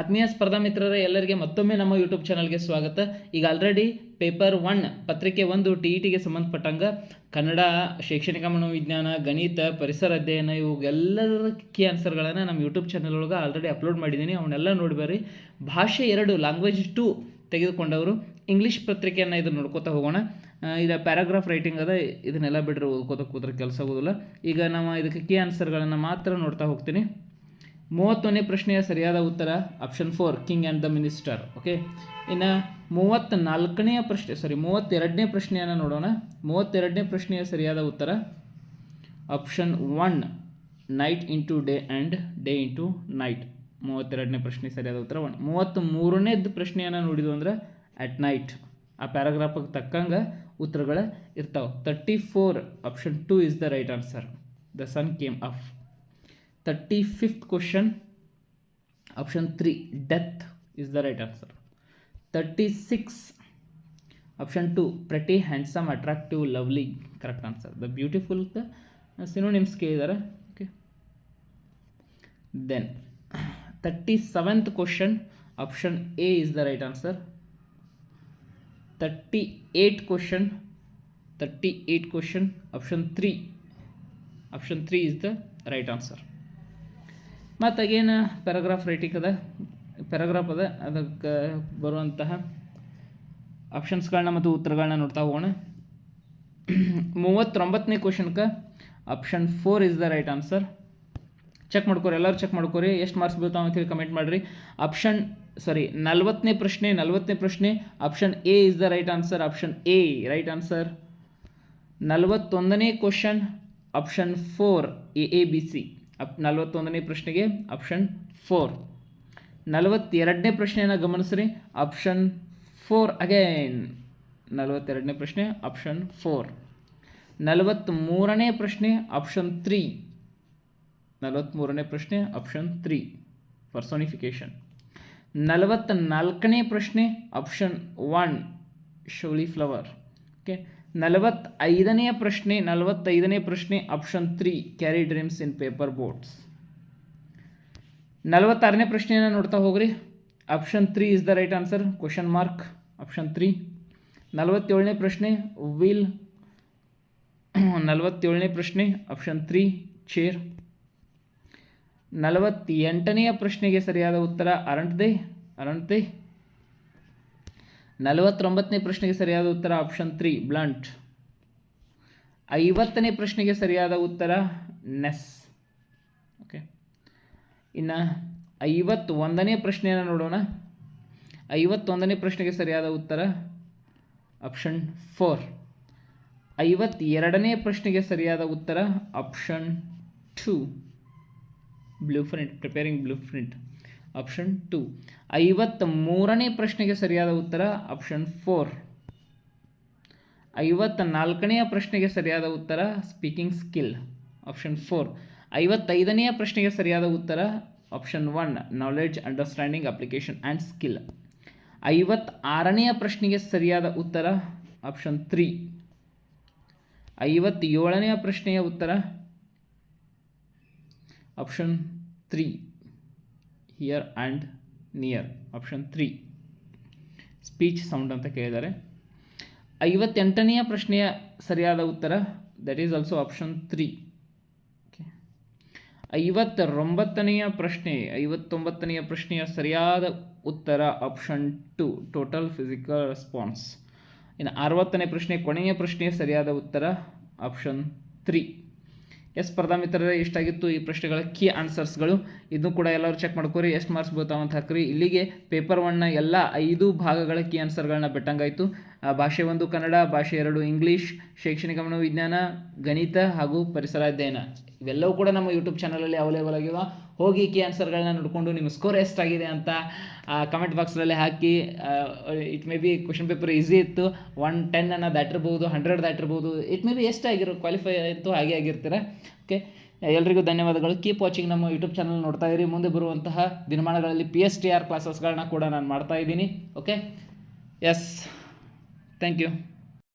ಆತ್ಮೀಯ ಸ್ಪರ್ಧಾ ಮಿತ್ರರೇ, ಎಲ್ಲರಿಗೆ ಮತ್ತೊಮ್ಮೆ ನಮ್ಮ ಯೂಟ್ಯೂಬ್ ಚಾನಲ್ಗೆ ಸ್ವಾಗತ. ಈಗ ಆಲ್ರೆಡಿ ಪೇಪರ್ ಒನ್ ಪತ್ರಿಕೆ ಒಂದು ಟಿ ಇ ಟಿಗೆ ಸಂಬಂಧಪಟ್ಟಂಗೆ ಕನ್ನಡ ಶೈಕ್ಷಣಿಕ ಮನೋವಿಜ್ಞಾನ, ಗಣಿತ, ಪರಿಸರ ಅಧ್ಯಯನ ಇವುಗೆಲ್ಲದರ ಕೀ ಆನ್ಸರ್ಗಳನ್ನು ನಮ್ಮ ಯೂಟ್ಯೂಬ್ ಚಾನಲ್ ಒಳಗೆ ಆಲ್ರೆಡಿ ಅಪ್ಲೋಡ್ ಮಾಡಿದ್ದೀನಿ. ಅವನ್ನೆಲ್ಲ ನೋಡಿಬರ್ರಿ ಭಾಷೆ ಎರಡು ಲ್ಯಾಂಗ್ವೇಜ್ ಟು ತೆಗೆದುಕೊಂಡವರು. ಇಂಗ್ಲೀಷ್ ಪತ್ರಿಕೆಯನ್ನು ಇದು ನೋಡ್ಕೋತಾ ಹೋಗೋಣ. ಇದು ಪ್ಯಾರಾಗ್ರಾಫ್ ರೈಟಿಂಗ್ ಅದ, ಇದನ್ನೆಲ್ಲ ಬಿಡ್ರಿ ಓದ್ಕೋತ ಕೂತ್ರೆ ಕೆಲಸ ಆಗೋದಿಲ್ಲ. ಈಗ ನಾವು ಇದಕ್ಕೆ ಕೀ ಆನ್ಸರ್ಗಳನ್ನು ಮಾತ್ರ ನೋಡ್ತಾ ಹೋಗ್ತೀನಿ. ಮೂವತ್ತೊಂದನೇ ಪ್ರಶ್ನೆಯ ಸರಿಯಾದ ಉತ್ತರ option four king and the minister okay ಇನ್ನು ಮೂವತ್ತ್ನಾಲ್ಕನೆಯ ಪ್ರಶ್ನೆ ಸಾರಿ ಮೂವತ್ತೆರಡನೇ ಪ್ರಶ್ನೆಯನ್ನು ನೋಡೋಣ. ಮೂವತ್ತೆರಡನೇ ಪ್ರಶ್ನೆಯ ಸರಿಯಾದ ಉತ್ತರ option one night into day and day into night ಮೂವತ್ತೆರಡನೇ ಪ್ರಶ್ನೆ ಸರಿಯಾದ ಉತ್ತರ ಒನ್ ಮೂವತ್ತ್ ಮೂರನೇದು ಪ್ರಶ್ನೆಯನ್ನು ನೋಡಿದ್ವು ಅಂದ್ರೆ ಅಟ್ ನೈಟ್ ಆ ಪ್ಯಾರಾಗ್ರಾಫಿಗೆ ತಕ್ಕಂಗೆ ಉತ್ತರಗಳು ಇರ್ತಾವೆ. Thirty four option two is the right answer the sun came up thirty fifth question. Option 3 death is the right answer. 36 option 2 pretty handsome attractive lovely. Correct answer. The beautiful the uh, synonyms okay. Then 37th question. Option a is the right answer. 38 question. 38 question. Option 3 option 3 is the right answer. ಮತ್ತು again paragraph writing ಅದ? Paragraph ಅದ. ಅದಕ್ಕೆ ಬರುವಂತಹ ಆಪ್ಷನ್ಸ್ಗಳನ್ನ ಮತ್ತು ಉತ್ತರಗಳನ್ನ ನೋಡ್ತಾ ಹೋಗೋಣ. ಮೂವತ್ತೊಂಬತ್ತನೇ ಕ್ವಶನ್ಗೆ option four is the right answer check ಮಾಡ್ಕೊರಿ, ಎಲ್ಲರೂ ಚೆಕ್ ಮಾಡ್ಕೊರಿ. ಎಷ್ಟು ಮಾರ್ಕ್ಸ್ ಅಂತ ಅಂತೇಳಿ ಕಮೆಂಟ್ ಮಾಡಿರಿ. ಆಪ್ಷನ್ ಸಾರಿ ನಲ್ವತ್ತನೇ ಪ್ರಶ್ನೆ ನಲ್ವತ್ತನೇ ಪ್ರಶ್ನೆ option A is the right answer option A right answer ನಲವತ್ತೊಂದನೇ question option four A A B C up ನಲವತ್ತೊಂದನೇ ಪ್ರಶ್ನೆಗೆ ಆಪ್ಷನ್ ಫೋರ್ ನಲವತ್ತೆರಡನೇ ಪ್ರಶ್ನೆಯನ್ನು ಗಮನಿಸ್ರಿ. ಆಪ್ಷನ್ ಫೋರ್ ಅಗೈನ್ ನಲವತ್ತೆರಡನೇ ಪ್ರಶ್ನೆ ಆಪ್ಷನ್ ಫೋರ್ ನಲವತ್ತ್ಮೂರನೇ ಪ್ರಶ್ನೆ ಆಪ್ಷನ್ ತ್ರೀ ನಲವತ್ತ್ಮೂರನೇ ಪ್ರಶ್ನೆ ಆಪ್ಷನ್ ತ್ರೀ ಪರ್ಸೋನಿಫಿಕೇಶನ್ ನಲವತ್ತ್ನಾಲ್ಕನೇ ಪ್ರಶ್ನೆ ಆಪ್ಷನ್ ಒನ್ ಶೌಲಿ ಫ್ಲವರ್ ಓಕೆ ನಲವತ್ತೈದನೆಯ ಪ್ರಶ್ನೆ, ನಲವತ್ತೈದನೇ ಪ್ರಶ್ನೆ option three carry dreams in paper boats ನಲವತ್ತಾರನೇ ಪ್ರಶ್ನೆಯನ್ನು ನೋಡ್ತಾ ಹೋಗ್ರಿ. Option three is the right answer question mark option three ನಲವತ್ತೇಳನೇ ಪ್ರಶ್ನೆ ವಿಲ್ ನಲವತ್ತೇಳನೇ ಪ್ರಶ್ನೆ ಆಪ್ಷನ್ ತ್ರೀ ಚೇರ್ ನಲವತ್ತೆಂಟನೆಯ ಪ್ರಶ್ನೆಗೆ ಸರಿಯಾದ ಉತ್ತರ ಅರಂಟ್ದೆ ಅರಂಟ್ದೆ ನಲವತ್ತೊಂಬತ್ತನೇ ಪ್ರಶ್ನೆಗೆ ಸರಿಯಾದ ಉತ್ತರ ಆಪ್ಷನ್ ತ್ರೀ ಬ್ಲಂಟ್ ಐವತ್ತನೇ ಪ್ರಶ್ನೆಗೆ ಸರಿಯಾದ ಉತ್ತರ ನೆಸ್ ಓಕೆ ಇನ್ನು ಐವತ್ತೊಂದನೇ ಪ್ರಶ್ನೆಯನ್ನು ನೋಡೋಣ. ಐವತ್ತೊಂದನೇ ಪ್ರಶ್ನೆಗೆ ಸರಿಯಾದ ಉತ್ತರ ಆಪ್ಷನ್ ಫೋರ್ ಐವತ್ತೆರಡನೇ ಪ್ರಶ್ನೆಗೆ ಸರಿಯಾದ ಉತ್ತರ option two blue preparing blueprint option two ಐವತ್ತ ಮೂರನೇ ಪ್ರಶ್ನೆಗೆ ಸರಿಯಾದ ಉತ್ತರ ಆಪ್ಷನ್ ಫೋರ್ ಐವತ್ತ ನಾಲ್ಕನೆಯ ಪ್ರಶ್ನೆಗೆ ಸರಿಯಾದ ಉತ್ತರ ಸ್ಪೀಕಿಂಗ್ ಸ್ಕಿಲ್ ಆಪ್ಷನ್ ಫೋರ್ ಐವತ್ತೈದನೆಯ ಪ್ರಶ್ನೆಗೆ ಸರಿಯಾದ ಉತ್ತರ option one knowledge understanding application and skill ಐವತ್ತಾರನೆಯ ಪ್ರಶ್ನೆಗೆ ಸರಿಯಾದ ಉತ್ತರ ಆಪ್ಷನ್ ತ್ರೀ ಐವತ್ತೇಳನೆಯ ಪ್ರಶ್ನೆಯ ಉತ್ತರ option three hear and near option three speech sound ಅಂತ ಕೇಳಿದ್ದಾರೆ. ಐವತ್ತೆಂಟನೆಯ ಪ್ರಶ್ನೆಯ ಸರಿಯಾದ ಉತ್ತರ that is also option three okay ಪ್ರಶ್ನೆ, ಐವತ್ತೊಂಬತ್ತನೆಯ ಪ್ರಶ್ನೆಯ ಸರಿಯಾದ ಉತ್ತರ option two total physical response ಇನ್ನು ಅರವತ್ತನೇ ಪ್ರಶ್ನೆ, ಕೊನೆಯ ಪ್ರಶ್ನೆಯ ಸರಿಯಾದ ಉತ್ತರ ಆಪ್ಷನ್ ತ್ರೀ ಎಸ್ ಸ್ಪರ್ಧಾ ಮಿತ್ರರೇ ಇಷ್ಟಾಗಿತ್ತು ಈ ಪ್ರಶ್ನೆಗಳ ಕೀ ಆನ್ಸರ್ಸ್ಗಳು ಇದನ್ನು ಕೂಡ ಎಲ್ಲರೂ ಚೆಕ್ ಮಾಡ್ಕೋರಿ, ಎಷ್ಟು ಮಾರ್ಕ್ಸ್ ಬೀಳ್ತಾವಂತ ಹಾಕ್ರಿ. ಇಲ್ಲಿಗೆ ಪೇಪರ್ ಒನ್ನ ಎಲ್ಲ ಐದು ಭಾಗಗಳ ಕೀ ಆನ್ಸರ್ಗಳನ್ನ ಬಿಟ್ಟಂಗಾಯಿತು. ಭಾಷೆ ಒಂದು ಕನ್ನಡ, ಭಾಷೆ ಎರಡು ಇಂಗ್ಲೀಷ್, ಶೈಕ್ಷಣಿಕ ಮನೋವಿಜ್ಞಾನ, ಗಣಿತ ಹಾಗೂ ಪರಿಸರ ಅಧ್ಯಯನ. ಇವೆಲ್ಲವೂ ಕೂಡ ನಮ್ಮ ಯೂಟ್ಯೂಬ್ ಚಾನಲಲ್ಲಿ ಅವೈಲೇಬಲ್ ಆಗಿವ. ಹೋಗಿ ಕೀ ಆನ್ಸರ್ಗಳನ್ನ ನೋಡಿಕೊಂಡು ನಿಮ್ಮ ಸ್ಕೋರ್ ಎಷ್ಟಾಗಿದೆ ಅಂತ ಕಮೆಂಟ್ ಬಾಕ್ಸ್ನಲ್ಲಿ ಹಾಕಿ. It may be question paper easy ಇತ್ತು. ಒನ್ ಟೆನ್ನನ್ನು ದಾಟಿರ್ಬೋದು ಹಂಡ್ರೆಡ್ ದಾಟಿರ್ಬೋದು. ಇಟ್ ಮೇ ಬಿ ಎಷ್ಟಾಗಿರೋ ಕ್ವಾಲಿಫೈ ಆಯಿತು, ಹಾಗೆ ಆಗಿರ್ತೀರ. ಓಕೆ ಎಲ್ರಿಗೂ ಧನ್ಯವಾದಗಳು. ಕೀಪ್ ವಾಚಿಂಗ್ ನಮ್ಮ ಯೂಟ್ಯೂಬ್ ಚಾನಲ್ ನೋಡ್ತಾ ಇರಿ. ಮುಂದೆ ಬರುವಂತಹ ದಿನಮಾನಗಳಲ್ಲಿ ಪಿ ಎಸ್ ಟಿ ಆರ್ ಕ್ಲಾಸಸ್ಗಳನ್ನ ಕೂಡ ನಾನು ಮಾಡ್ತಾ ಇದ್ದೀನಿ. Okay yes Thank you.